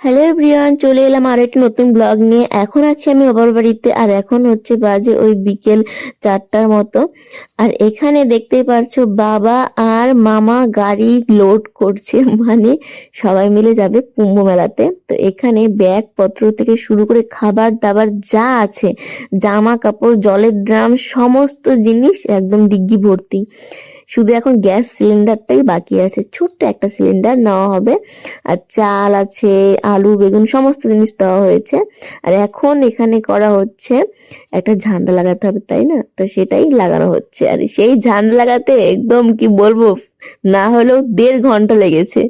Hello everyone, চলে এলাম আর একটি নতুন ব্লগ নিয়ে। এখন আছি আমি বাবার বাড়িতে, আর এখন হচ্ছে বাজে ওই বিকেল চারটার মতো। আর এখানে দেখতেই পারছ, বাবা আর মামা গাড়ি লোড করছে মানে সবাই মিলে যাবে কুম্ভ মেলাতে। তো এখানে ব্যাগ পত্র থেকে শুরু করে খাবার দাবার যা আছে, জামা কাপড়, জলের ড্রাম, সমস্ত জিনিস একদম ডিগ্গি ভর্তি। শুধু এখন গ্যাস সিলিন্ডারটাই বাকি আছে। ছোট্ট একটা সিলিন্ডার নেওয়া হবে। আর চাল আছে, আলু, বেগুন সমস্ত জিনিস দেওয়া হয়েছে। আর এখন এখানে করা হচ্ছে, একটা ঝান্ডা লাগাতে হবে, তাই না? তো সেটাই লাগানো হচ্ছে। আর সেই ঝান্ডা লাগাতে একদম কি বলব না হলেও দেড় ঘণ্টা লেগেছে।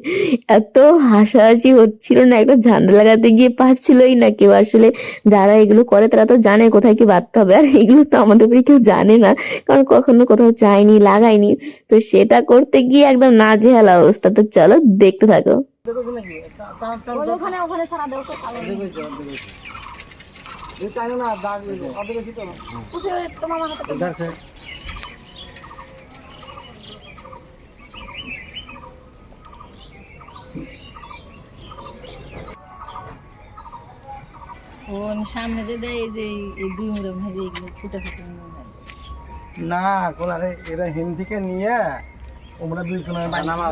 এত হাসাহাসি হচ্ছিল না একটা ঝান্ডা লাগাতে গিয়ে পারছিলই না কেউ। আসলে যারা এগুলো করে তারা তো জানে কোথায় কি বাঁধতে হবে। আর এগুলো তো আমাদের বাড়ি কেউ জানে না কারণ কখনো কোথাও যায়নি লাগায়নি। তো সেটা করতে গিয়ে একদম নাজেহাল অবস্থা। তো চলো দেখতে থাকো। ওখানে ওখানে ছাড়া দেও তো ভালো পুষে ও সামনে যে দেয় এই যে এই- দুই মুড়ে ভেজে এগুলো ফুটে ফুটে না কোন আরে এরা হিম থেকে নিয়ে ওমরা দুই কোন। বানামা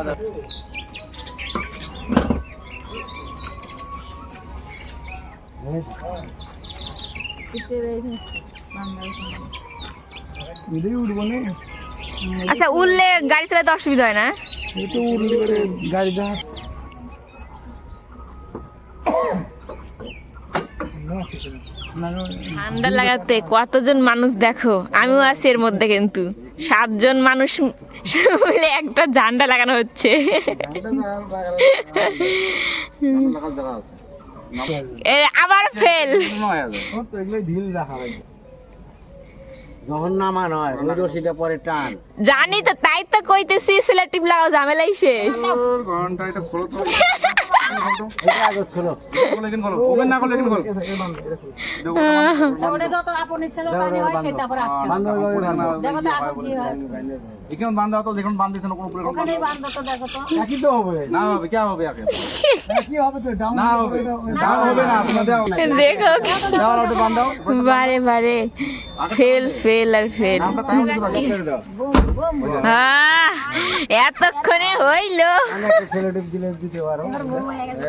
আচ্ছা উঠলে গাড়ি চালাতে অসুবিধা হয় না? গাড়ি ঠান্ডা লাগাতে কতজন মানুষ দেখো? আমিও আছি এর মধ্যে কিন্তু। সাতজন মানুষ মিলে একটা ঝান্ডা লাগানো হচ্ছে। আবার ফেল ঢিল যখন নামা নয় রশিটা পরে টান। জানি তো তাই তো কইতেছি সিলেক্টিভ লাগাও ঝামেলাই শেষ। ঘণ্টা এটা বারে বারে। ফেল ফেল আর ফেল। এতক্ষণে হইল। দিতে পারো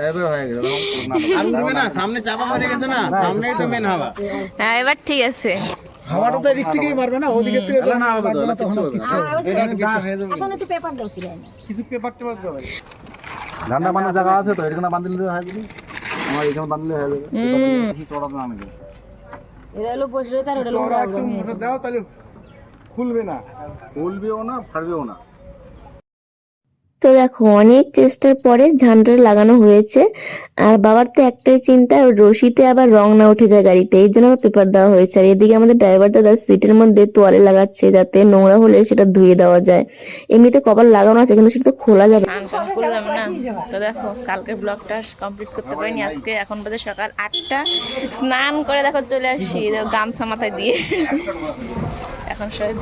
এবে হয়ে গেল আর উঠবে না সামনে চাপা পড়ে গেছে না সামনেই তো মেন হাওয়া। হ্যাঁ, এবার ঠিক আছে। হাওয়াটা তো এদিক থেকেই মারবে না ওদিকে থেকে তো না হবে তো তখন কিছু আর ওই এটা তো কিছু যাবে। আসলে একটু পেপার দাও ছিল কিছু পেপার টেপার দেবে ঝান্ডা বাঁধা জায়গা আছে তো এখানে বাঁধলে হয়ে যাবে? আমার এখানে বাঁধলে হয়ে যাবে। কি চড়া তো নামে এটা হলো বসে রয়েছে আর ওটা হলো উড়া উড়া নিয়ে দাও তাহলে খুলবে না। খুলবেও না ফাড়বেও না। তো দেখো, অনেক চেষ্টার পরে ঝান্ডা লাগানো হয়েছে। আর বাবার তো একটাই চিন্তা রশিতে আবার রং না উঠে যায় গাড়িতে। এই জন্য আবার পেপার দেওয়া হয়েছে। আর এদিকে আমাদের ড্রাইভার দাদা সিটের মধ্যে তোয়ালে লাগাচ্ছে যাতে নোংরা হলে সেটা ধুয়ে দেওয়া যায়। এমনিতে কপাল লাগানো আছে, কিন্তু সেটা তো খোলা যাবে খুলে যাবে না। তো দেখো, কালকে ব্লগটা কমপ্লিট করতে পারিনি। আজকে এখন বাজে সকাল আটটা। স্নান করে দেখো চলে আসি গামছা মাথায় দিয়ে। এখন সবাই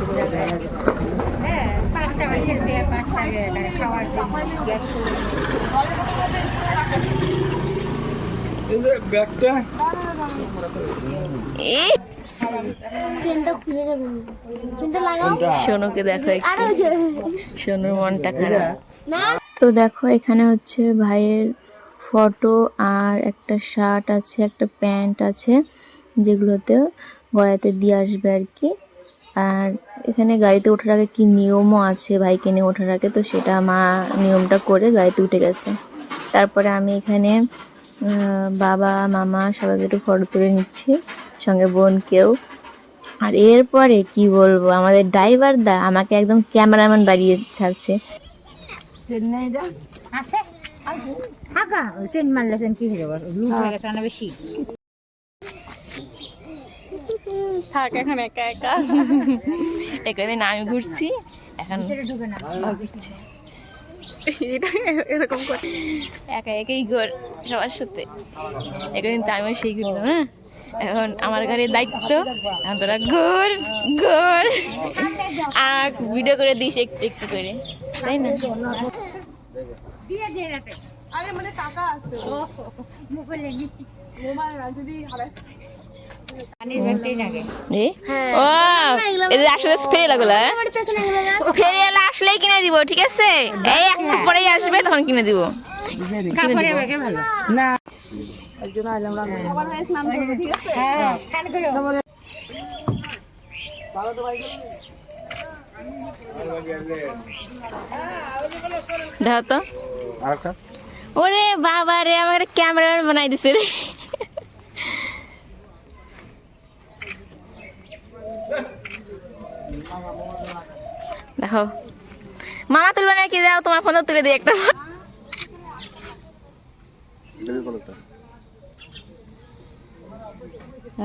সোনুকে দেখো সোনুর মনটা খারাপ। তো দেখো এখানে হচ্ছে ভাইয়ের ফটো আর একটা শার্ট আছে একটা প্যান্ট আছে যেগুলোতে গয়াতে দিয়ে আসবে আর কি। আর এখানে গাড়িতে ওঠার আগে কি নিয়মও আছে ভাইকে নিয়ে ওঠার আগে? তো সেটা মা নিয়মটা করে গাড়িতে উঠে গেছে। তারপরে আমি এখানে বাবা, মামা সবাইকে একটু ফটো তুলে নিচ্ছি, সঙ্গে বোনকেও। আর এরপরে কি বলব, আমাদের ড্রাইভার দা আমাকে একদম ক্যামেরাম্যান বাড়িয়ে ছাড়ছে হয়ে যাবে লুট হয়ে গেছে না বেশি থাক এখন একা একা। একদিন আমি ঘুরছি এখন ঘুরছে। এরকম করে। একা একাই ঘর সবার সাথে। একদিন তো আমিও সেই ঘুরলাম হ্যাঁ? এখন আমার ঘরে দায়িত্ব এখন তোরা ঘোর ঘোর। আর ভিডিও করে দিস একটু একটু করে। তাই না? আরে মানে টাকা আছে। মুখে লেগে। যদি আসলে ফেরে লাগল আসলেই কিনে দিব ঠিক আছে? এই একটু পরেই আসবে তখন কিনে দিব। হয়ে। হ্যাঁ দেখো তো ওরে বাবা রে আমার ক্যামেরাম্যান বানাই দিছে রে। দেখো। মামা তুলবে নাকি দাও তোমার ফোনে তুলে দিই একটা।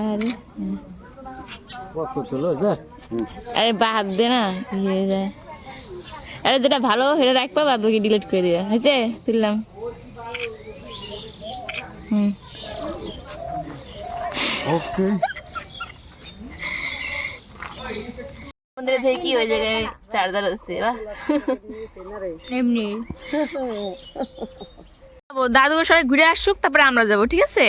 আরে। বাদ দে না ইয়ে যায়। আরে যেটা ভালো, সেটা ডিলিট করে হয়েছে? তুললাম। হুম। মন্দিরে থেকে কি ওই জায়গায় চার্জার আছে বাহ। এমনি। দাদু সবাই ঘুরে আসুক তারপরে আমরা যাব ঠিক আছে?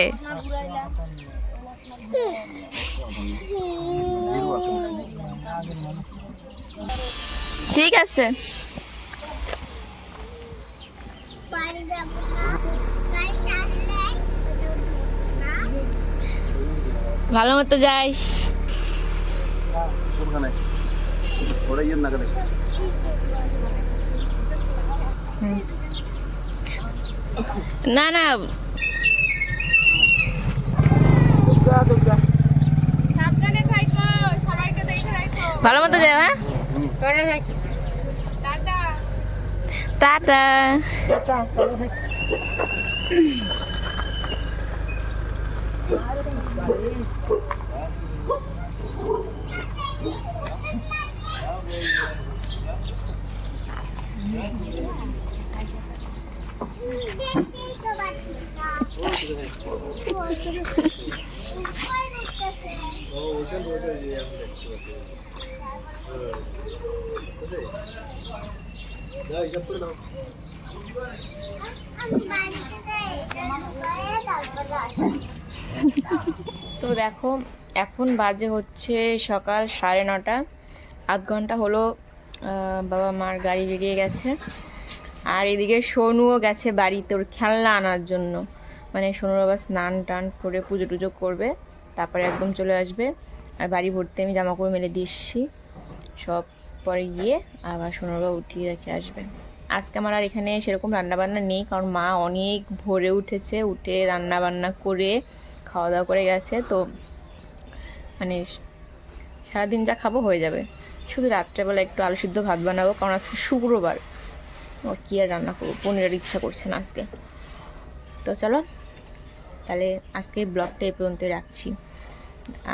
ঠিক আছে। ভালো মতো যাইস ওরা ইয়ে না না না। সাবধানে থাকো সবাইকে দেখে ভালো মতো যাও হ্যাঁ? টাটা। টাটা। তো দেখো, এখন বাজে হচ্ছে সকাল সাড়ে নটা। আধ ঘণ্টা হলো বাবা মার গাড়ি বেরিয়ে গেছে। আর এদিকে সোনুও গেছে বাড়িতে ওর খেলনা আনার জন্য। মানে সোনুর বাবা স্নান টান করে পুজো টুজো করবে, তারপরে একদম চলে আসবে। আর বাড়ি ভর্তি আমি জামা কাপড় মেলে এসেছি। সব পরে গিয়ে আবার সোনুর বাবা উঠিয়ে রেখে আসবে। আজকে আমার আর এখানে সেরকম রান্নাবান্না নেই, কারণ মা অনেক ভোরে উঠেছে, উঠে রান্নাবান্না করে খাওয়া দাওয়া করে গেছে। তো মানে সারাদিন যা খাব হয়ে যাবে। শুধু রাত্রেবেলা একটু আলু সিদ্ধ ভাত বানাবো, কারণ আজকে শুক্রবার। ও কী আর রান্না করব? পনিরের ইচ্ছা করছে না আজকে। তো চলো, তাহলে আজকে ব্লগটা এ পর্যন্ত রাখছি।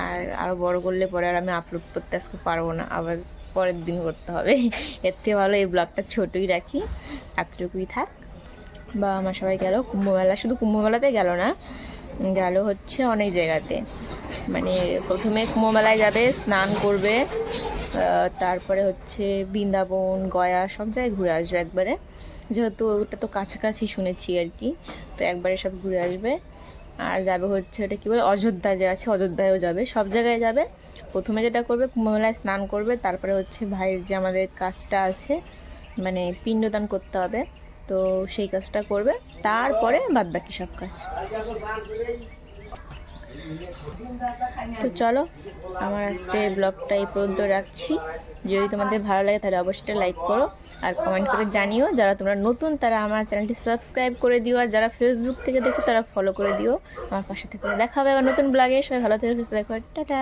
আর আরও বড় করলে পরে আর আমি আপলোড করতে আজকে পারব না। আবার পরের দিন করতে হবে। এর থেকে ভালো এই ব্লগটা ছোটোই রাখি। এতটুকুই থাক। বা আমার সবাই গেল। কুম্ভমেলা শুধু কুম্ভমেলাতে গেল না, গেল হচ্ছে অনেক জায়গাতে। মানে প্রথমে কুম্ভমেলায় যাবে, স্নান করবে তারপরে হচ্ছে বৃন্দাবন, গয়া সব জায়গায় ঘুরে আসবে একবারে। যেহেতু ওটা তো কাছাকাছি শুনেছি আর কি, তো একবারে সব ঘুরে আসবে। আর যাবে হচ্ছে ওটা কী বলে, অযোধ্যা যে আছে, অযোধ্যায়ও যাবে। সব জায়গায় যাবে। প্রথমে যেটা করবে, কুম্ভমেলায় স্নান করবে, তারপরে হচ্ছে ভাইয়ের যে আমাদের কাজটা আছে মানে পিণ্ডদান করতে হবে, তো সেই কাজটা করবে। তারপরে বাদ বাকি সব কাজ। তো চলো, আমার আজকে ব্লগটা এই পর্যন্ত রাখছি। যদি তোমাদের ভালো লাগে তাহলে অবশ্যই লাইক করো আর কমেন্ট করে জানিও। যারা তোমরা নতুন, তারা আমার চ্যানেলটি সাবস্ক্রাইব করে দিও। আর যারা ফেসবুক থেকে দেখছ, তারা ফলো করে দিও। আমার পাশে থেকে দেখা হবে আবার নতুন ব্লগে সবাই ভালো থেকে দেখো টাটা।